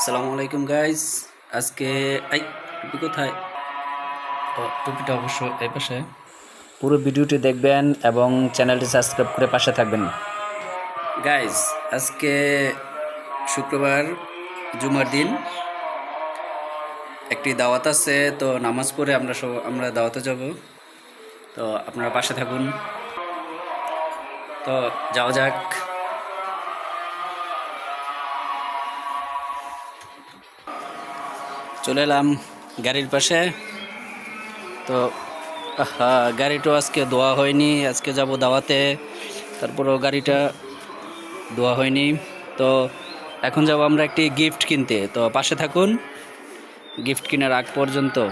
আসসালামু আলাইকুম গাইস আজকে আই টুপি কোথায়? ও টুপিটা অবশ্য এই পাশে। পুরো ভিডিওটি দেখবেন এবং চ্যানেলটি সাবস্ক্রাইব করে পাশে থাকবেন। গাইস আজকে শুক্রবার জুমার দিন। একটি দাওয়াত আছে তো নামাজ পড়ে আমরা সব আমরা দাওয়াতে যাব। তো আপনারা পাশে থাকুন। তো যাওয়া যাক। চলে এলাম গাড়ির পাশে। তো, আহা, গাড়িটা আজকে ধোয়া হয়নি, আজকে যাব দাওয়াতে। তারপরও গাড়িটা ধোয়া হয়নি। তো, এখন যাব আমরা একটি গিফট কিনতে। তো, পাশে থাকুন, গিফট কেনার আগ পর্যন্ত।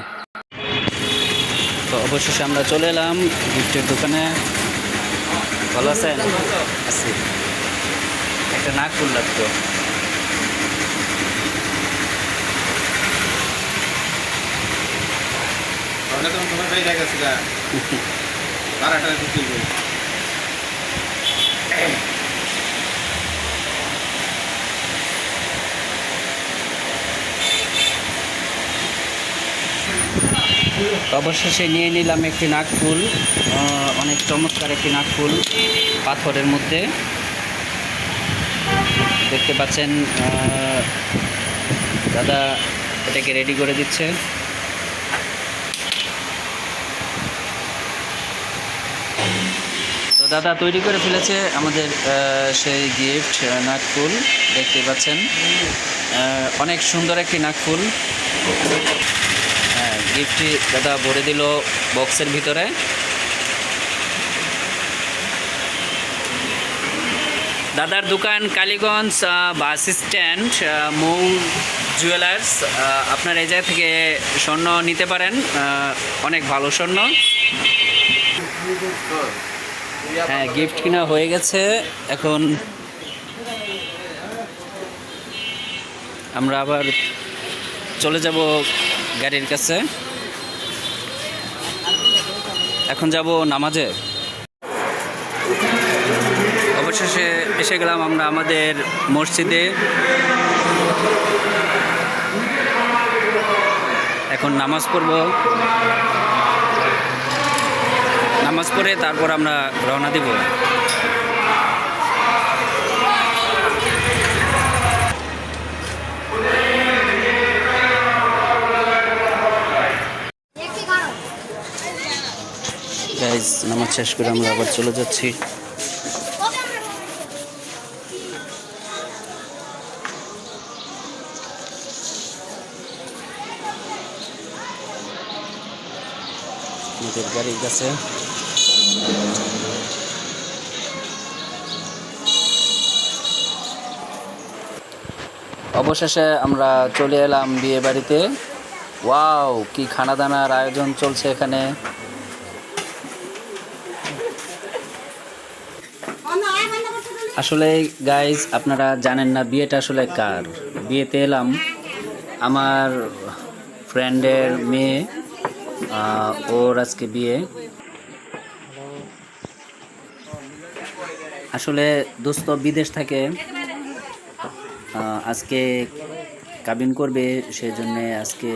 তো, অবশেষে আমরা চলে এলাম গিফটের দোকানে। ভালো আছেন? আছি। একটা নাক ফুল লাগতো। অবশেষে নিয়ে নিলাম একটি নাকফুল আহ, অনেক চমৎকার একটি নাকফুল পাথরের মধ্যে। দেখতে পাচ্ছেন দাদা এটাকে রেডি করে দিচ্ছে। দাদা তৈরি করে ফেলেছে আমাদের সেই গিফট নাকফুল দেখতে পাচ্ছেন। অনেক সুন্দর একটি নাকফুল হ্যাঁ গিফটটি দাদা ভরে দিল বক্সের ভিতরে। দাদার দোকান Kaliganj bus stand Mou jewellers আপনার এই জায়গা থেকে স্বর্ণ নিতে পারেন। অনেক ভালো স্বর্ণ। হ্যাঁ গিফট কিনা হয়ে গেছে। এখন আমরা আবার চলে যাব গাড়ির কাছে। এখন যাব নামাজে। অবশেষে এসে গেলাম আমরা আমাদের মসজিদে। এখন নামাজ পড়ব। নামাজ পড়ে তারপর আমরা রওনা দিব। গাইজ নামাজ শেষ করে আমরা আবার চলে যাচ্ছি। আমাদের গাড়ির কাছে অবশেষে আমরা চলে এলাম বিয়ে বাড়িতে ওয়াও, কি খানা দানার আয়োজন চলছে এখানে। আসলে গাইজ আপনারা জানেন না বিয়েটা আসলে কার। বিয়েতে এলাম আমার ফ্রেন্ডের মেয়ে ওর আজকে বিয়ে। আসলে দোস্ত বিদেশ থাকে আজকে কাবিন করবে, সেজন্যে আজকে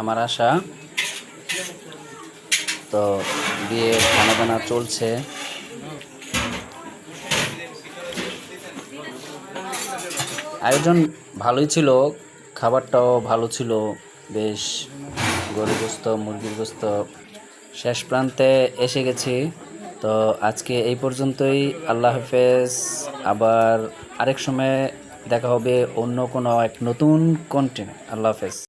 আমার আশা। তো বিয়ের খানা দানা চলছে। আয়োজন ভালোই ছিল, খাবারটাও ভালো ছিল, বেশ গরু গোস্ত, মুরগির গোস্ত। শেষ প্রান্তে এসে গেছি। তো আজকে এই পর্যন্তই। আল্লাহ হাফেজ। আবার আরেক সময় দেখা হবে অন্য কোনো এক নতুন কন্টেন্ট আল্লাহ হাফেজ।